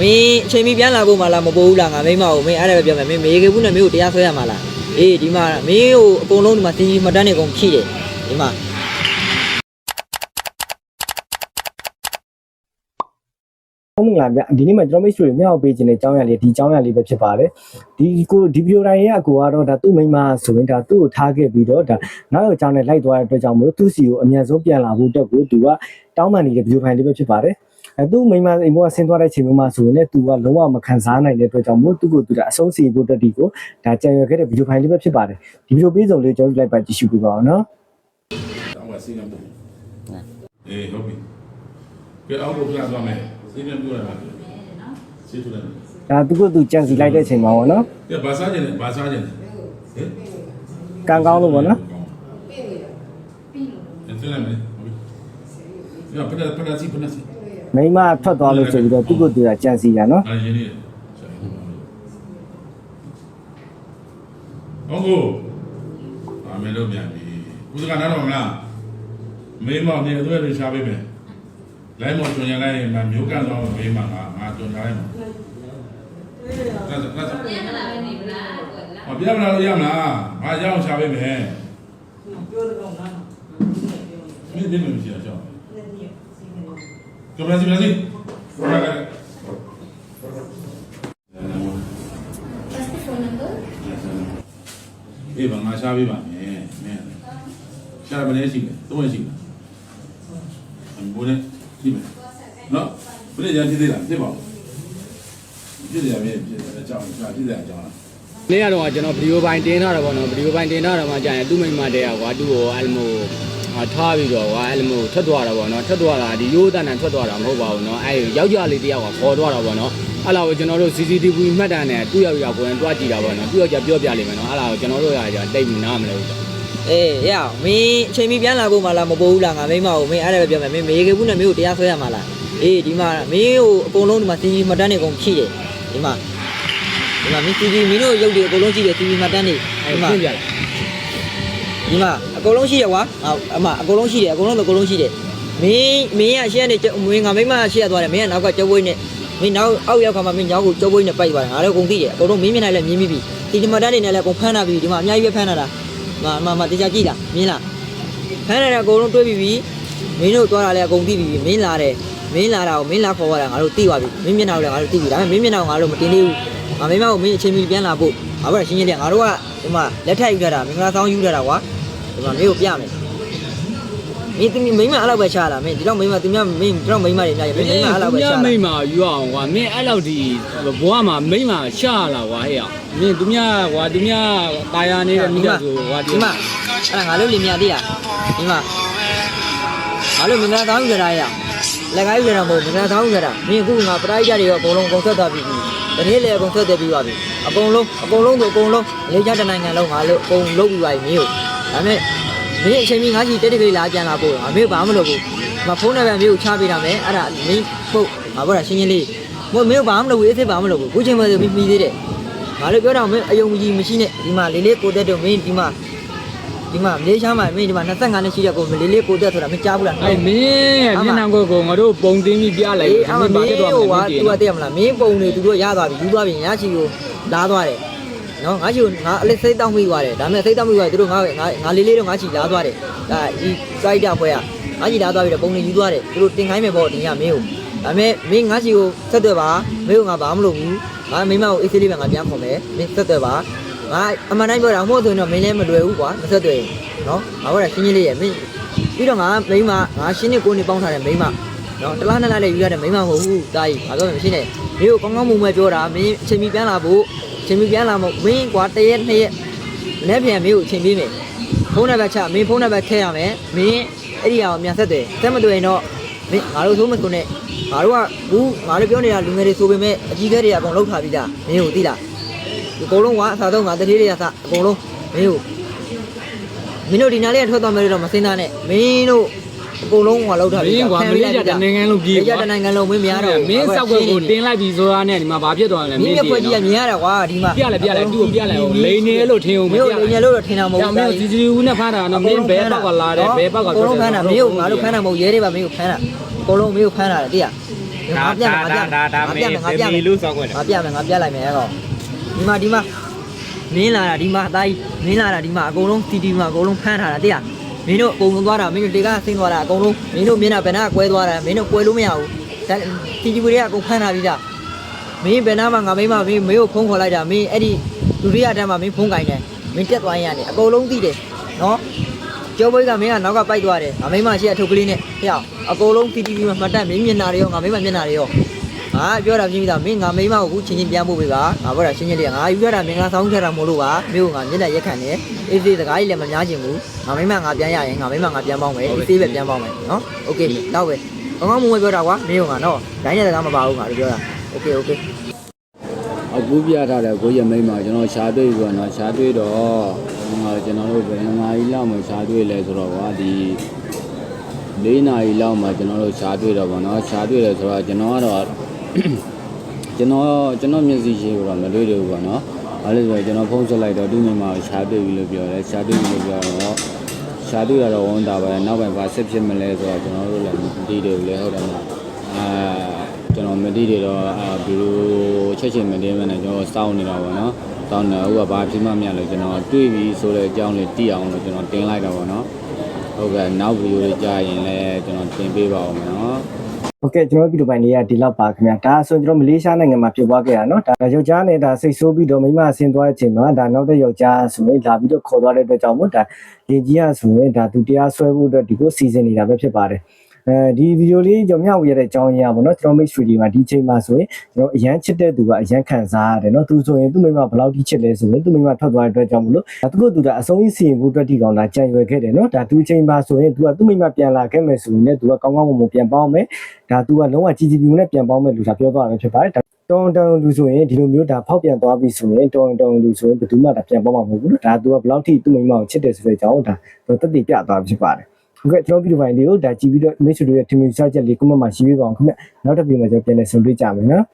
မင်းအချိန်မီပြန်လာဖို့မလားမပို့ဘူးလားငါမိမကိုမင်းအဲ့ဒါပဲပြောမယ်မင်းမေကေဘူးနဲ့မင်းကိုတရားဆွဲရမှာလားအေးဒီမှာမင်းကိုအကုန်လုံးဒီမှာစီစီမတန်းနေကုန်ဖြည့်တယ်ဒီမှာဟုတ်မင်္ဂလာဗျဒီနေ့မှာကျွန်တော်မိတ်ဆွေတွေမြောက်ပေးခြင်းတဲ့အကြောင်းအရာလေးဒီအကြောင်းအရာလေးပဲဖြစ်ပါတယ်ဒီကိုဒီဗီဒီယိုတိုင်းရဲ့အကူကတော့ဒါသူ့မိန်းမဆိုရင်ဒါသူ့ကိုထားခဲ့ပြီးတော့ဒါနောက်ယောက်ျားနဲ့လိုက်သွားတဲ့အတွက်ကြောင့်မလို့သူ့စီကိုအမြန်ဆုံးပြန်လာဖို့အတွက်ကိုသူကတောင်းပန်နေတဲ့ဗီဒီယိုဖိုင်လေးပဲဖြစ်ပါတယ် အဲသူ့မိန်းမအိမ်ပေါ်ကဆင်းသွားတဲ့ချိန်မျိုးမှာဆိုရင်လည်းသူကလုံးဝမခံစားနိုင်တဲ့အတွက်ကြောင့်မို့သူ့ကိုသူကအဆုံးစီဖို့အတွက်ဒီကိုဒါကြံရွယ်ခဲ့တဲ့ဗီဒီယိုဖိုင်လေးပဲဖြစ်ပါတယ်ဒီဗီဒီယိုပေးစုံလေးကျွန်တော်တို့လိုက်ပါကြည့်ရှုပေးပါအောင်နော်တောင်းဝစီကံပို့အေးဟုတ်ပြီကဲအောက်ကိုပြန်သွားမယ်စီကံပို့ရမှာစီထူတယ်ဒါသူ့ကိုသူကြံစီလိုက်တဲ့ချိန်မှာပေါ့နော်ကဲဘာစားကြလဲဘာစားကြလဲဟဲ့ကံကောင်းလို့ပေါ့နော်အဲ့ဒါလည်းမင်းဟုတ်ပြီညဖက်ဖက်စီဖက်စီ မိန်းမထွက်သွားလို့ဆိုပြီးတော့သူ့ကိုသူကကြံစီတာနော်အားရင်းနေဟုတ်ကိုအမေလို့ပြန်ပြီဦးစကနားတော့မလားမေးမောင်နေတော့ရရှားပေးမယ်လိုင်းမောင်ကျွန်ရလိုက်ရင်မမျိုးကန်တော့မေးမှာငါငါကျွန်ထားလိုက်မှာလက်လက်ပြန်လာပဲနေမလားကွာလား။အပြတ်မလာလို့ရမလား။ငါရအောင်ရှာပေးမယ်ပြောတော့ကောင်းလား။မင်းဒီလိုမရှိအောင်ရှာ။ကျော် မစီမစီ။ဟုတ်ကဲ့ What's the phone number? ။အေးဘာငါရှာပေးပါမယ်။မင်း။ရှာမနေရှိတယ်။သုံးရရှိတယ်။အမိုးနဲ့ရှိမယ်။နော်။ဘယ်ကြမ်းဖြစ်သေးလားဖြစ်ပါဦး။ဖြစ်တယ်အမြဲဖြစ်တယ်အကြောင်းရှာဖြစ်တယ်အကြောင်းလားနေ့ကတော့ကျွန်တော်ဗီဒီယိုပိုင်းတင်ထားတာပေါ့နော်ဗီဒီယိုပိုင်းတင်ထားတာမှကြာရင်သူ့မိမတဲ့ကွာသူ့ကိုအဲ့လိုမျိုးဟာ ထားပြီးတော့ကွာအဲ့လိုမျိုးထွက်သွားတာပေါ့နော်ထွက်သွားတာဒီရိုးတန်တန်ထွက်သွားတာမဟုတ်ပါဘူးနော်အဲ့ယောက်ျားလေးတယောက်ကခေါ်သွားတာပေါ့နော်အဲ့လာကိုကျွန်တော်တို့ CCTV မှတ်တမ်းနဲ့သူ့ယောက်ျားကိုယ်တိုင်တွားကြည့်တာပေါ့နော်သူ့ယောက်ျားပြောပြလိမ့်မယ်နော်အဲ့လာကိုကျွန်တော်တို့ရကြတိတ်မနားမလဲဘူးအေးရအောင်မင်းအချိန်မီပြန်လာဖို့မလားမပို့ဘူးလားငါမိမကိုမင်းအဲ့ဒါပဲပြောမယ်မင်းမေကေဘူးနဲ့မင်းကိုတရားဆွဲရမှာလားအေးဒီမှာမင်းကိုအကုန်လုံးဒီမှာစီစီမတန်းနေကုန်ဖြည့်တယ်ဒီမှာဒီမှာမင်းစီစီမင်းတို့ရုပ်တွေအကုန်လုံးကြည့်တယ်စီစီမတန်းနေအဲ့ဒီဒါမှာ ပြပြလိုက်ဒီမှာအကုန်လုံးရှိတယ်ကွာအမအကုန်လုံးရှိတယ်အကုန်လုံးအကုန်လုံးရှိတယ်မင်းမင်းကရှေ့ကနေမင်းငါမိမရှေ့သွားတယ်မင်းကနောက်ကကြောက်ဝိုးနဲ့မင်းနောက်အောက်ရောက်ခါမှမင်းညောင်းကိုကြောက်ဝိုးနဲ့ပိုက်သွားတယ်ငါလည်းအကုန်သိတယ်အကုန်လုံးမင်းမျက်နှာလည်းမြင်ပြီးပြီဒီဒီမတန်းနေနဲ့လည်းအကုန်ဖမ်းတာပြီဒီမှာအများကြီးပဲဖမ်းတာလားမမမတရားကြည့်လားမြင်လားဖမ်းတယ်အကုန်လုံးတွေးပြီးပြီမင်းတို့သွားတာလည်းအကုန်သိပြီးပြီမင်းလာတယ်မင်းလာတာကိုမင်းလာခေါ်ရတာငါတို့သိသွားပြီမင်းမျက်နှာကိုလည်းငါတို့သိပြီဒါပေမဲ့မင်းမျက်နှာကိုငါတို့မတင်သေးဘူးငါမိမကိုမင်းအချိန်မီပြန်လာဖို့ငါတို့ကရှင်းရှင်းလေးငါတို့ကဒီမှာလက်ထက်ယူထားတာမင်္ဂလာဆောင်ယူထားတာကွာ ဒီမှာမင်းကိုပြမယ်မင်း তুমি မိမအဲ့လောက်ပဲချလာမင်းဒီတော့မိမသူများမင်းဒီတော့မိမတွေများရမင်းမိမအဲ့လောက်ပဲချလာမိမယူအောင်ကွာမင်းအဲ့လောက်ဒီဘွားမှာမိမရှာလာကွာဟဲ့အောင်မင်းသူများကွာသူများတာယာနေတဲ့မိသားစုကွာဒီမှာအဲ့ဒါငါတို့လင်မြသေးတာဒီမှာငါတို့မင်္ဂလာတောင်းကြတာရလက်ကားယူကြတာမဟုတ်မင်္ဂလာတောင်းကြတာမင်းအခုငါပရိုက်ကြတွေရောအကုန်လုံးအကုန်ဆက်သွားပြီတတိလည်းအကုန်ဆက်သွားပြီးပါပြီအကုန်လုံးအကုန်လုံးဆိုအကုန်လုံးလေးချတနိုင်ငံလုံးငါတို့အကုန်လုံးပြီးပါပြီမင်းကို ဒါမဲ့မင်းအချိန်ကြီးငါကြီးတက်တကိလာပြန်လာပို့ငါမင်းဘာမှမလုပ်ဘူးမဖုန်းနဲ့ပဲမင်းကိုချပေးတာမယ်အဲ့ဒါမင်းပုတ်ငါပြောတာရှင်းရှင်းလေးမင်းမင်းဘာမှမလုပ်ဘူးအေးစစ်ဘာမှမလုပ်ဘူးခုချိန်မှဆိုပြီးပြီးသေးတယ်ငါလည်းပြောတာမင်းအယုံကြီးမရှိနဲ့ဒီမှာလေးလေးကိုတက်တော့မင်းဒီမှာဒီမှာမလေးရှားမှာမင်းဒီမှာ25နှစ်ရှိတဲ့ကိုလေးလေးကိုတက်ဆိုတာမကြားဘူးလားအဲ့မင်းရဲ့မျက်နှာကိုကိုငါတို့ပုံတင်းပြီးပြလိုက်အေးအမမဘာင်းဖြစ်သွားဟိုမကလဲသူကတည်ရမလားမင်းပုံနေသူတို့ရသွားပြီယူသွားပြီညချီကိုလာသွားတယ် နော်ငါချီကိုငါအလေးစိတ်တောင်းမိသွားတယ်ဒါပေမဲ့စိတ်တောင်းမိသွားတယ်သူတို့ငါငါငါလေးလေးတော့ငါချီလာသွားတယ်ဒါဒီစိုက်တာဖွဲကငါချီလာသွားပြီတော့ပုံနေယူသွားတယ်သူတို့တင်ခိုင်းမယ်ပေါ့ဒီညမင်းကိုဒါပေမဲ့မင်းငါချီကိုဆက်သွယ်ပါမင်းကငါဘာမှမလုပ်ဘူးငါမိမကိုအေးဆေးလေးပဲငါပြန်ခေါ်မယ်မင်းဆက်သွယ်ပါငါအမှန်တိုင်းပြောတာမဟုတ်ဆိုရင်တော့မင်းလည်းမလွယ်ဘူးကွာမဆက်သွယ်နော်ငါပြောတာရှင်းရှင်းလေးရဲ့မင်းပြီးတော့ငါမိမငါရှင်းနေကိုနေပေါင်းထားတယ်မိမနော်တလားနှစ်လားလေးယူရတဲ့မိန်းမမဟုတ်ဘူးတာကြီးဘာလို့မရှိနဲ့မင်းကိုကောင်းကောင်းမွန်မွန်ပြောတာမင်းအချိန်မီပြန်လာဖို့အ ချိန်မီပြန်လာမို့မင်းကွာတရက်နှစ်ရက်လက်ပြန်မင်းကိုအချိန်ပေးမယ်ဖုန်းနံပါတ်ချမင်းဖုန်းနံပါတ်ထည့်ရမယ်မင်းအဲ့ဒီဟာကိုမြန်ဆက်တယ်ဆက်မတွေ့ရင်တော့မင်းငါတို့သုံးမစုံနဲ့ငါတို့ကဘူးငါတို့ပြောနေတာလူငယ်တွေဆိုပေမဲ့အကြီးကဲတွေကအကုန်လောက်ထားပြီးသားမင်းကိုသိလားဒီအကုန်လုံးကအစားတော့ငါတတိတွေကစအကုန်လုံးမင်းကိုမင်းတို့ဒီနားလေးကထွက်သွားမယ်လို့တော့မစင်းသားနဲ့မင်းတို့ အကုန်လုံးကလောက်ထားမပြီးင်းသားကွာမလေးကြတဲ့နိုင်ငံလုံးပြေးလေကြတဲ့နိုင်ငံလုံးမင်းများတော့မင်းစောက်ကွက်ကိုတင်းလိုက်ပြီးဆိုတာနဲ့ဒီမှာဘာဖြစ်သွားလဲမင်းမင်းမြတည်ဖွဲ့ကြီးကမြင်ရတာကွာဒီမှာပြလိုက်ပြလိုက်သူ့ကိုပြလိုက်အောင်လိန်နေလို့ထင်အောင်မင်းတို့လိန်ရလို့တော့ထင်တာမဟုတ်ကြောင်မင်းစီစီဦးနဲ့ဖမ်းတာနော်မင်းဘဲပေါက်ကလာတယ်ဘဲပေါက်ကအကုန်လုံးဖမ်းတာမင်းတို့ငါတို့ဖမ်းတာမဟုတ်ရဲတွေပါမင်းကိုဖမ်းတာအကုန်လုံးမင်းကိုဖမ်းတာတိရမဒါငါပြမယ်ငါပြမယ်ဒါဒါငါမေပြမယ်ငါပြမယ်မေလူစောက်ွက်လေငါပြမယ်ငါပြလိုက်မယ်အဲ့တော့ဒီမှာဒီမှာမင်းလာတာဒီမှာအသားကြီးမင်းလာတာဒီမှာအကုန်လုံး CCTV မှာအကုန်လုံးဖမ်းထားတာသိလား မင်းတို့အကုန်လုံးသွားတာမင်းတို့တေကဆင်းသွားတာအကုန်လုံးမင်းတို့မျက်နှာဘယ်နှာကွဲသွားတာမင်းတို့ကွဲလို့မရဘူးဒါ CCTV တွေကအကုန်ဖမ်းထားပြီးသားမင်းဘယ်နှာမှာငါမိမမင်းမင်းကိုဖုန်းခေါ်လိုက်တာမင်းအဲ့ဒီလူတွေအတန်းမှာမင်းဖုန်းကင်တယ်မင်းတက်သွားရင်ရတယ်အကုန်လုံးသိတယ်နော်ကျော်ဘိုးကမင်းကနောက်ကပိုက်သွားတယ်ငါမိမရှိအထုပ်ကလေးနဲ့ဟဲ့အောင်အကုန်လုံး CCTV မှာမှတ်တမ်းမင်းမျက်နှာတွေရောငါမိမမျက်နှာတွေရော ငါပြောတာပြင်းပြီးသားမင်းငါမိမကိုအခုချင်းချင်းပြန်ပို့ပေးပါငါပြောတာရှင်းရှင်းလေးငါယူရတာမင်္ဂလာဆောင်ချက်တာမို့လို့ပါမြို့ကငါမျက်နှာရက်ခံတယ်အေးစေးစကားကြီးလည်းမများချင်ဘူးငါမိမငါပြန်ရရင်ငါမိမငါပြန်ပေါင်းမယ်အေးစေးပဲပြန်ပေါင်းမယ်နော်โอเคတော့ပဲကောင်းကောင်းမွန်မွန်ပြောတာကွာမင်းကငါတော့ဒိုင်းတဲ့စကားမပါဘူးငါတို့ပြောတာโอเคโอเค အခုပြထားတဲ့ကိုရမိတ်မှာကျွန်တော်ရှားတွေ့ပြီးတော့နော်ရှားတွေ့တော့ဟိုကျွန်တော်တို့ဘယ်မှာကြီးလောက်မှရှားတွေ့လဲဆိုတော့ကွာဒီ၄နာရီလောက်မှကျွန်တော်တို့ရှားတွေ့တော့ဗောနော်ရှားတွေ့တယ်ဆိုတော့ကျွန်တော်ကတော့ ကျွန်တော်ကျွန်တော်မျက်စိရှိတော့မတွေ့တယ်ဘူးဗောနော်ဘာလို့လဲဆိုတော့ကျွန်တော်ဖုန်းဆက်လိုက်တော့သူ့မိမကိုရှားတွေ့ပြီလို့ပြောတယ်ရှားတွေ့ပြီလို့ပြောတော့ရှားတွေ့ရတော့ဝန်တာပဲနောက်ပိုင်းဘာဆက်ဖြစ်မလဲဆိုတော့ကျွန်တော်တို့လည်းမသိတယ်ဘူးလေဟုတ်တယ်မလားအာကျွန်တော်မသိတယ်တော့အာဘီလိုချက်ချင်းမတင်းမနဲ့ကျွန်တော်စောင့်နေတာပေါ့နော်စောင့်နေဥပဘာဖြစ်မှမရလို့ကျွန်တော်တွေ့ပြီဆိုတဲ့အကြောင်းလေးသိအောင်လို့ကျွန်တော်တင်လိုက်တာပေါ့နော်ဟုတ်ကဲ့နောက်ဗီဒီယိုလေးကြာရင်လည်းကျွန်တော်တင်ပေးပါဦးမယ်နော် โอเคကျွန်တော်ဗီဒီယိုပိုင်းလေးကဒီလောက်ပါခင်ဗျာဒါဆိုကျွန်တော်မလေးရှားနိုင်ငံမှာဖြစ်ပွားခဲ့တာเนาะဒါယောက်ျားနဲ့ဒါစိတ်ဆိုးပြီးတော့မိန်းမဆင်းသွားတဲ့အချိန်မှာဒါနောက်တဲ့ယောက်ျားဆိုရင်လာပြီးတော့ခေါ်သွားတဲ့အတွက်ကြောင့်မို့ဒါရင်ကြီးရဆိုရင်ဒါသူတရားဆွဲဖို့အတွက်ဒီကိုစီစဉ်နေတာပဲဖြစ်ပါတယ် အဲဒီဗီဒီယိုလေးကျွန်တော်မျှဝေရတဲ့အကြောင်းအရာပေါ့နော်ကျွန်တော်မိတ်ဆွေတွေကဒီချိန်မှာဆိုရင်ကျွန်တော်အရန်ချစ်တဲ့သူကအရန်ခံစားရတယ်နော်သူဆိုရင်သူ့မိမဘယ်လောက်ထိချစ်လဲဆိုရင်သူ့မိမထွက်သွားတဲ့အတွက်ကြောင့်မလို့ဒါသူကသူကအဆုံးစီရင်မှုအတွက်ဒီကောင်လာကြံရွယ်ခဲ့တယ်နော်ဒါသူချိန်မှာဆိုရင်သူကသူ့မိမပြန်လာခဲ့မယ်ဆိုရင်လည်းသူကကောင်းကောင်းမွန်မွန်ပြန်ပေါင်းမယ်ဒါသူကလုံးဝကြည်ကြည်ပြူနဲ့ပြန်ပေါင်းမယ်လို့ဒါပြောသွားတာဖြစ်ပါတယ်တောင်တောင်လူဆိုရင်ဒီလိုမျိုးဒါဖောက်ပြန်သွားပြီဆိုရင်တောင်တောင်လူဆိုရင်ဘယ်သူမှဒါပြန်ပေါက်မှာမဟုတ်ဘူးနော်ဒါသူကဘယ်လောက်ထိသူ့မိမကိုချစ်တယ်ဆိုတဲ့အကြောင်းဒါသူတက်တည်ပြသွားဖြစ်ပါတယ် ဟုတ်ကဲ့ကျွန်တော်ဗီဒီယိုပိုင်းလေးကိုဒါကြည့်ပြီးတော့မိတ်ဆွေတို့ရဲ့ထင်မြင်စချက်လေး comment မှာရေးပေးပါအောင်ခင်ဗျနောက်တစ်ဗီဒီယိုမှာကျွန်တော်ပြန်လည်ဆုံတွေ့ကြမယ်နော်